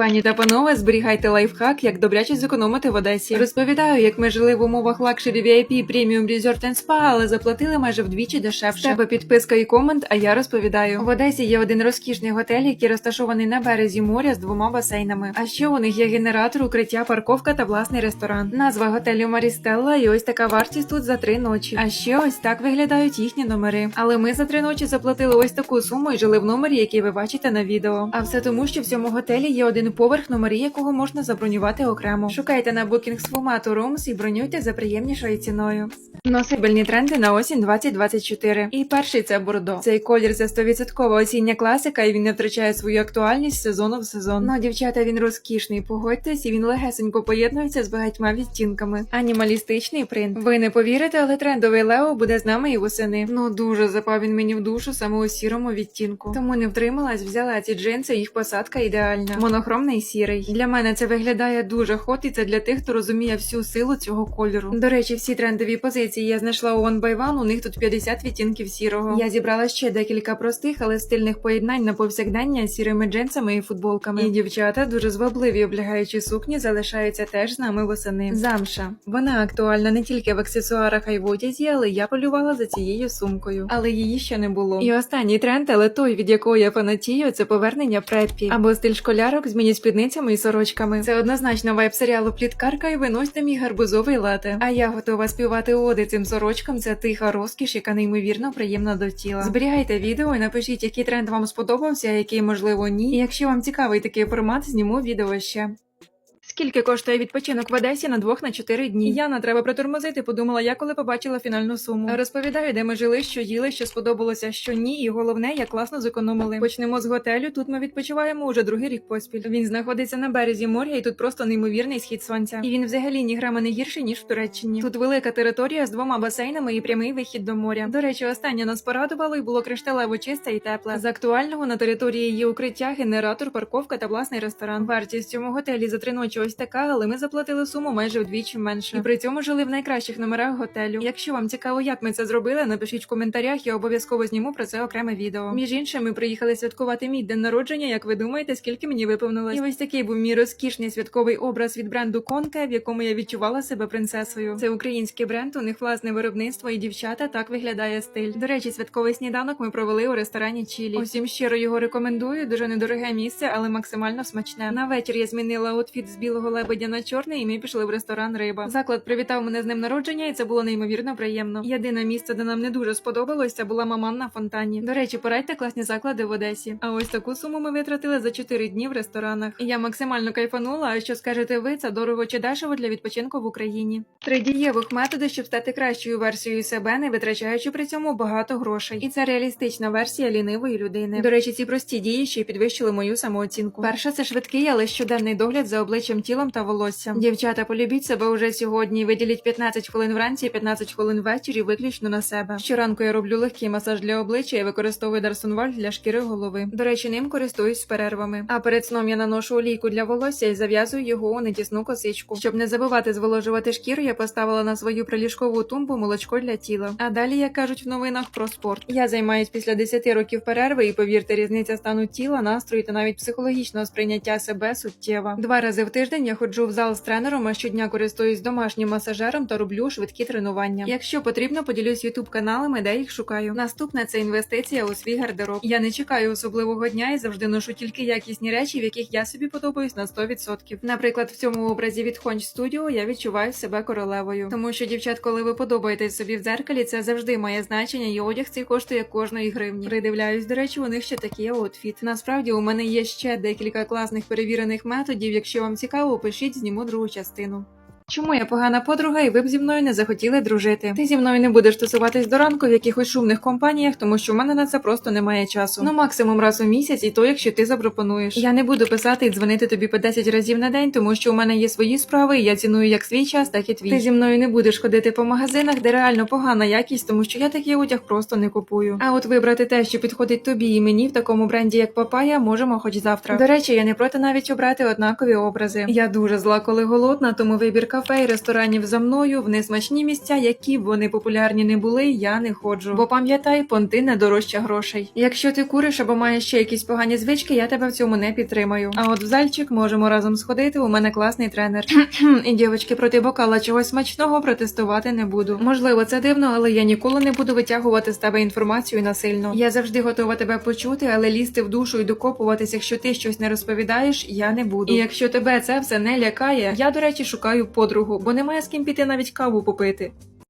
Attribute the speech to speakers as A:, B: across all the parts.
A: Пані та панове, зберігайте лайфхак, як добряче зекономити в Одесі. Розповідаю, як ми жили в умовах лакшері VIP Premium Resort and Spa, але заплатили майже вдвічі дешевше. Тебе підписка і комент, а я розповідаю. В Одесі є один розкішний готель, який розташований на березі моря з двома басейнами. А ще у них є генератор, укриття, парковка та власний ресторан. Назва готелю Марістелла, і ось така вартість тут за три ночі. А ще ось так виглядають їхні номери. Але ми за три ночі заплатили ось таку суму і жили в номері, який ви бачите на відео. А все тому, що в цьому готелі є один поверх, номери якого можна забронювати окремо. Шукайте на Booking формату Rooms і бронюйте за приємнішою ціною. Носибельні тренди на осінь 2024. І перший це бордо. Цей колір це 100% осіння класика, і він не втрачає свою актуальність з сезону в сезон. Ну, дівчата, він розкішний. Погодьтесь, і він легесенько поєднується з багатьма відтінками. Анімалістичний принт. Ви не повірите, але трендовий Лео буде з нами і восени. Ну дуже запав він мені в душу саме у сірому відтінку. Тому не втрималась, взяла ці джинси, їх посадка ідеальна. Монохромний сірий. Для мене це виглядає дуже хот, і це для тих, хто розуміє всю силу цього кольору. До речі, всі трендові позиції я знайшла у One by One, у них тут 50 відтінків сірого. Я зібрала ще декілька простих, але стильних поєднань на повсякдення з сірими джинсами і футболками. І дівчата дуже звабливі облягаючі сукні залишаються теж з нами восени. Замша. Вона актуальна не тільки в аксесуарах, а й в одязі, але я полювала за цією сумкою. Але її ще не було. І останній тренд, але той, від якого я фанатію, це повернення преппі. Або стиль школярок з міні-спідницями і сорочками. Це однозначно вайб серіалу Пліткарка і виносьте мій гарбузовий лате. А я готова співати оди цим сорочкам. Це тиха розкіш, яка неймовірно приємна до тіла. Зберігайте відео і напишіть, який тренд вам сподобався, а який можливо ні. І якщо вам цікавий такий формат, зніму відео ще. Скільки коштує відпочинок в Одесі на двох на чотири дні? Яна треба протормозити. Подумала я, коли побачила фінальну суму. Розповідаю, де ми жили, що їли, що сподобалося, що ні, і головне, як класно зекономили. Почнемо з готелю. Тут ми відпочиваємо уже другий рік поспіль. Він знаходиться на березі моря, і тут просто неймовірний схід сонця. І він взагалі ні грама не гірший ніж в Туреччині. Тут велика територія з двома басейнами і прямий вихід до моря. До речі, останнє нас порадувало і було кришталево чисте і тепле. З актуального на території є укриття, генератор, парковка та власний ресторан. Вартість цьому готелі за три ночі ось така, але ми заплатили суму майже вдвічі менше. І при цьому жили в найкращих номерах готелю. Якщо вам цікаво, як ми це зробили, напишіть в коментарях, я обов'язково зніму про це окреме відео. Між іншим, ми приїхали святкувати мій день народження. Як ви думаєте, скільки мені виповнилось? І ось такий був мій розкішний святковий образ від бренду Конке, в якому я відчувала себе принцесою. Це український бренд, у них власне виробництво і дівчата так виглядає стиль. До речі, святковий сніданок ми провели у ресторані Чілі. Усім щиро його рекомендую. Дуже недороге місце, але максимально смачне. На вечір я змінила аутфіт з білого лебедя на чорний, і ми пішли в ресторан Риба. Заклад привітав мене з ним народження, і це було неймовірно приємно. Єдине місце, де нам не дуже сподобалось, це була маман на фонтані. До речі, порадьте класні заклади в Одесі. А ось таку суму ми витратили за 4 дні в ресторанах. Я максимально кайфанула. А що скажете ви? Це дорого чи дешево для відпочинку в Україні? Три дієвих методи, щоб стати кращою версією себе, не витрачаючи при цьому багато грошей. І це реалістична версія лінивої людини. До речі, ці прості дії ще й підвищили мою самооцінку. Перша це швидкий, але щоденний догляд за обличчям, тілом та волоссям. Дівчата, полюбіть себе уже сьогодні. Виділіть 15 хвилин вранці, 15 хвилин ввечері, виключно на себе. Щоранку я роблю легкий масаж для обличчя і використовую Дарсонваль для шкіри голови. До речі, ним користуюсь з перервами. А перед сном я наношу олійку для волосся і зав'язую його у нетісну косичку. Щоб не забувати зволожувати шкіру, я поставила на свою приліжкову тумбу молочко для тіла. А далі, як кажуть в новинах, про спорт. Я займаюсь після 10 років перерви, і повірте, різниця стану тіла, настрою та навіть психологічного сприйняття себе суттєва. Два рази в тиждень я ходжу в зал з тренером, а щодня користуюсь домашнім масажером та роблю швидкі тренування. Якщо потрібно, поділюсь ютуб каналами, де їх шукаю. Наступне це інвестиція у свій гардероб. Я не чекаю особливого дня і завжди ношу тільки якісні речі, в яких я собі подобаюсь на 100%. Наприклад, в цьому образі від Honch Studio я відчуваю себе королевою, тому що дівчат, коли ви подобаєтесь собі в дзеркалі, це завжди має значення, і одяг цей коштує кожної гривні. Придивляюсь, до речі, у них ще такий аутфіт. Насправді у мене є ще декілька класних перевірених методів. Якщо вам цікаво, пишіть, зніму другу частину. Чому я погана подруга, і ви б зі мною не захотіли дружити? Ти зі мною не будеш тусуватись до ранку в якихось шумних компаніях, тому що в мене на це просто немає часу. Ну максимум раз у місяць, і то, якщо ти запропонуєш. Я не буду писати і дзвонити тобі по 10 разів на день, тому що у мене є свої справи, і я ціную як свій час, так і твій. Ти зі мною не будеш ходити по магазинах, де реально погана якість, тому що я такий одяг просто не купую. А от вибрати те, що підходить тобі і мені в такому бренді, як Папая, можемо хоч завтра. До речі, я не проти навіть обрати однакові образи. Я дуже зла, коли голодна, тому вибірка кафе і ресторанів за мною в несмачні місця, які б вони популярні не були, я не ходжу. Бо пам'ятай, понти не дорожче грошей. Якщо ти куриш або маєш ще якісь погані звички, я тебе в цьому не підтримаю. А от в зальчик можемо разом сходити. У мене класний тренер. і дівчатки проти бокала чогось смачного протестувати не буду. Можливо, це дивно, але я ніколи не буду витягувати з тебе інформацію насильно. Я завжди готова тебе почути, але лізти в душу і докопуватись, якщо ти щось не розповідаєш, я не буду. І якщо тебе це все не лякає, я до речі шукаю подругу, бо немає з ким піти навіть каву попити.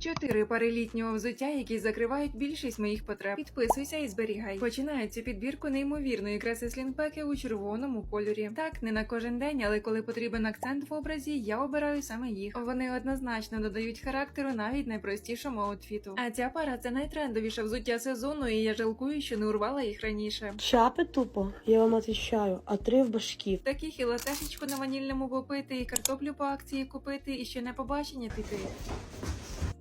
A: Чотири пари літнього взуття, які закривають більшість моїх потреб. Підписуйся і зберігай. Починаю цю підбірку неймовірної краси слінпеки у червоному кольорі. Так, не на кожен день, але коли потрібен акцент в образі, я обираю саме їх. Вони однозначно додають характеру навіть найпростішому аутфіту. А ця пара це найтрендовіше взуття сезону, і я жалкую, що не урвала їх раніше.
B: Шапи тупо, я вам отвечаю, а три в башки.
A: Таких і латешечку на ванільному попити, і картоплю по акції купити, і ще не побачення піти.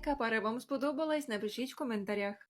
A: яка пара вам сподобалась, напишіть в коментарях.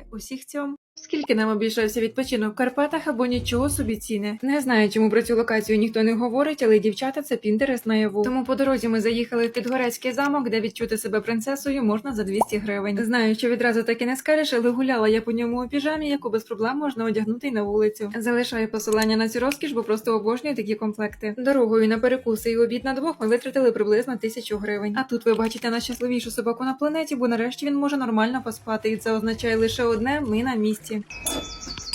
A: Усіх цьому. Скільки нам обійшовся відпочинок в Карпатах або нічого собі ціни? Не знаю, чому про цю локацію ніхто не говорить, але дівчата це пінтерес наяву. Тому по дорозі ми заїхали в Підгорецький замок, де відчути себе принцесою можна за 200 гривень. Знаю, що відразу так і не скажеш, але гуляла я по ньому у піжамі, яку без проблем можна одягнути й на вулицю. Залишаю посилання на цю розкіш, бо просто обожнюю такі комплекти. Дорогою на перекуси і обід на двох ми витратили приблизно тисячу гривень. А тут ви бачите найщасливішу собаку на планеті, бо нарешті він може нормально поспати, і це означає лише одне: ми на місці. 谢。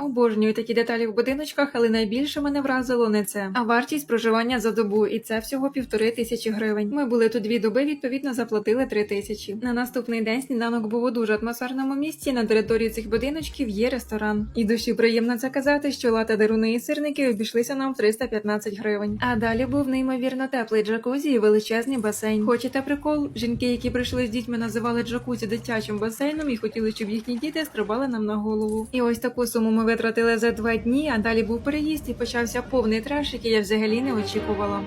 A: Обожнюю такі деталі в будиночках, але найбільше мене вразило не це, а вартість проживання за добу, і це всього півтори тисячі гривень. Ми були тут дві доби, відповідно заплатили три тисячі. На наступний день сніданок був у дуже атмосферному місці. На території цих будиночків є ресторан. І душі приємно це казати, що лата деруни і сирники обійшлися нам в 315 гривень. А далі був неймовірно теплий джакузі і величезний басейн. Хочете прикол? Жінки, які прийшли з дітьми, називали джакузі дитячим басейном і хотіли, щоб їхні діти стрибали нам на голову. І ось таку суму ми витратили за два дні, а далі був переїзд і почався повний треш, який я взагалі не очікувала.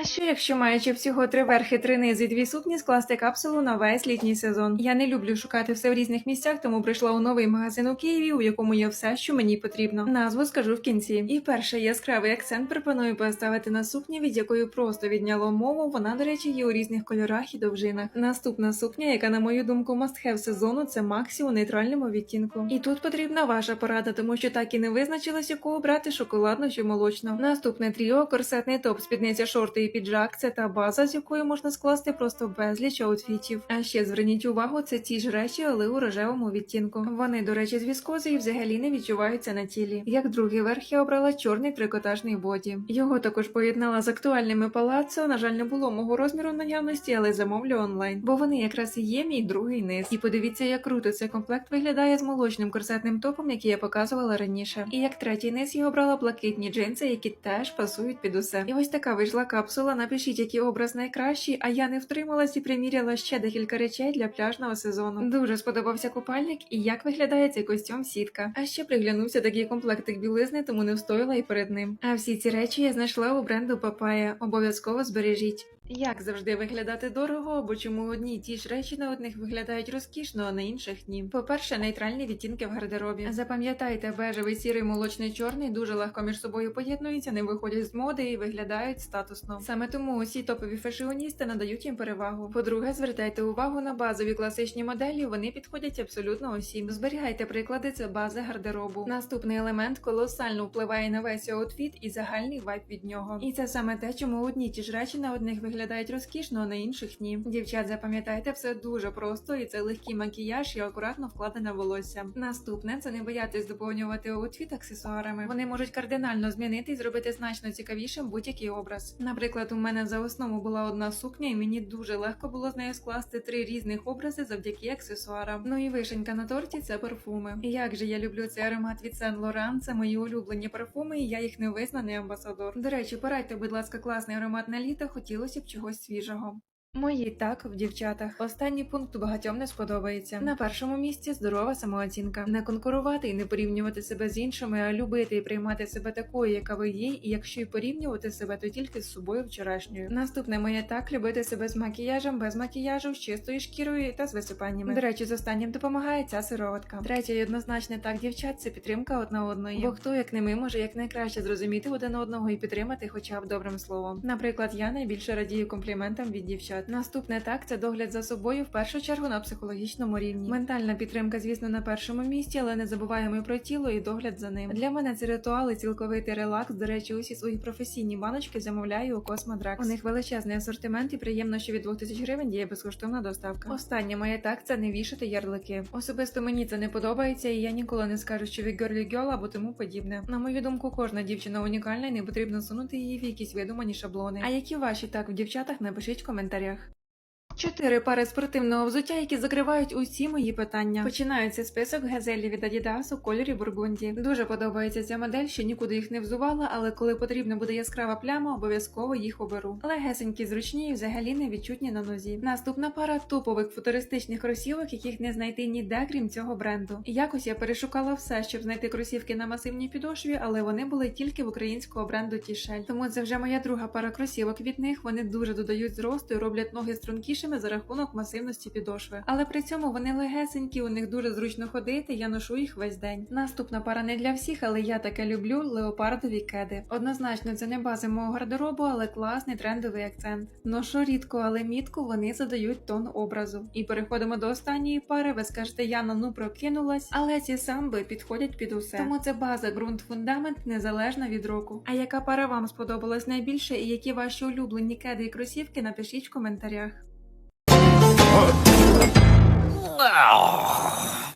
A: А що якщо маючи всього три верхи, три низи, дві сукні, скласти капсулу на весь літній сезон? Я не люблю шукати все в різних місцях, тому прийшла у новий магазин у Києві, у якому є все, що мені потрібно. Назву скажу в кінці. І перший яскравий акцент пропоную поставити на сукні, від якої просто відняло мову. Вона, до речі, є у різних кольорах і довжинах. Наступна сукня, яка, на мою думку, must-have сезону, це Максі у нейтральному відтінку. І тут потрібна ваша порада, тому що так і не визначилась, яку обрати шоколадну чи молочну. Наступне тріо, корсетний топ, спідниця шорти і піджак це та база, з якої можна скласти просто безліч аутфітів. А ще зверніть увагу, це ті ж речі, але у рожевому відтінку. Вони, до речі, з віскози і взагалі не відчуваються на тілі. Як другий верх я обрала чорний трикотажний боді. Його також поєднала з актуальними палаццо. На жаль, не було мого розміру наявності, але замовлю онлайн, бо вони якраз і є мій другий низ. І подивіться, як круто цей комплект виглядає з молочним корсетним топом, який я показувала раніше. І як третій низ я обрала блакитні джинси, які теж пасують під усе. І ось така вийшла капсула. Напишіть, який образ найкращий, а я не втрималась і приміряла ще декілька речей для пляжного сезону. Дуже сподобався купальник і як виглядає цей костюм сітка. А ще приглянувся такий комплектик білизни, тому не встояла і перед ним. А всі ці речі я знайшла у бренду Папая. Обов'язково збережіть. Як завжди виглядати дорого, бо чому одні ті ж речі на одних виглядають розкішно, а на інших ні. По-перше, нейтральні відтінки в гардеробі. Запам'ятайте, бежевий, сірий, молочний, чорний дуже легко між собою поєднуються, не виходять з моди і виглядають статусно. Саме тому усі топові фешіоністи надають їм перевагу. По-друге, звертайте увагу на базові класичні моделі, вони підходять абсолютно усім. Зберігайте приклади, це бази гардеробу. Наступний елемент колосально впливає на весь аутфіт і загальний вайб від нього. І це саме те, чому одні ті ж речі на одних виглядають розкішно, а на інших ні. Дівчат, запам'ятайте, все дуже просто, і це легкий макіяж і акуратно вкладене волосся. Наступне це не боятись доповнювати аутфіт аксесуарами. Вони можуть кардинально змінити і зробити значно цікавішим будь-який образ. Наприклад, у мене за основу була одна сукня, і мені дуже легко було з нею скласти три різних образи завдяки аксесуарам. Ну і вишенька на торті це парфуми. І як же я люблю цей аромат від Saint Laurent, це мої улюблені парфуми, і я їх невизнаний амбасадор. До речі, порадьте, будь ласка, класний аромат на літо, хотілося б чогось свіжого. Мої так в дівчатах. Останній пункт багатьом не сподобається. На першому місці здорова самооцінка. Не конкурувати і не порівнювати себе з іншими, а любити і приймати себе такою, яка ви є, і якщо й порівнювати себе, то тільки з собою вчорашньою. Наступне моє так любити себе з макіяжем, без макіяжу, з чистою шкірою та з висипаннями. До речі, з останнім допомагає ця сироватка. Третє і однозначне так, дівчат, це підтримка одна одної. Бо хто як не ми може якнайкраще зрозуміти один одного і підтримати, хоча б добрим словом. Наприклад, я найбільше радію компліментам від дівчат. Наступне так це догляд за собою в першу чергу на психологічному рівні. Ментальна підтримка, звісно, на першому місці, але не забуваємо і про тіло і догляд за ним. Для мене це ритуал і цілковитий релакс. До речі, усі свої професійні баночки замовляю у Cosmodrax. У них величезний асортимент і приємно, що від 2000 гривень діє безкоштовна доставка. Останнє моє так це не вішати ярлики. Особисто мені це не подобається, і я ніколи не скажу, що ви girl або тому подібне. На мою думку, кожна дівчина унікальна і не потрібно сунути її в якісь видумані шаблони. А які ваші так в дівчатах напишіть в коментарях коментарях. Чотири пари спортивного взуття, які закривають усі мої питання. Починається список газелі від Adidas у кольорі бургунді. Дуже подобається ця модель, ще нікуди їх не взувала, але коли потрібна буде яскрава пляма, обов'язково їх оберу. Легесенькі, зручні і взагалі не відчутні на нозі. Наступна пара топових футуристичних кросівок, яких не знайти ніде, крім цього бренду. Якось я перешукала все, щоб знайти кросівки на масивній підошві, але вони були тільки в українського бренду Тішель. Тому це вже моя друга пара кросівок від них. Вони дуже додають зросту і роблять ноги стрункішими за рахунок масивності підошви. Але при цьому вони легесенькі, у них дуже зручно ходити. Я ношу їх весь день. Наступна пара не для всіх, але я таке люблю леопардові кеди. Однозначно, це не бази мого гардеробу, але класний трендовий акцент. Ношу рідко, але мітко вони задають тон образу. І переходимо до останньої пари. Ви скажете, Яна, ну прокинулась, але ці самби підходять під усе. Тому це база, ґрунт, фундамент незалежно від року. А яка пара вам сподобалась найбільше, і які ваші улюблені кеди і кросівки, напишіть в коментарях.
C: Oh.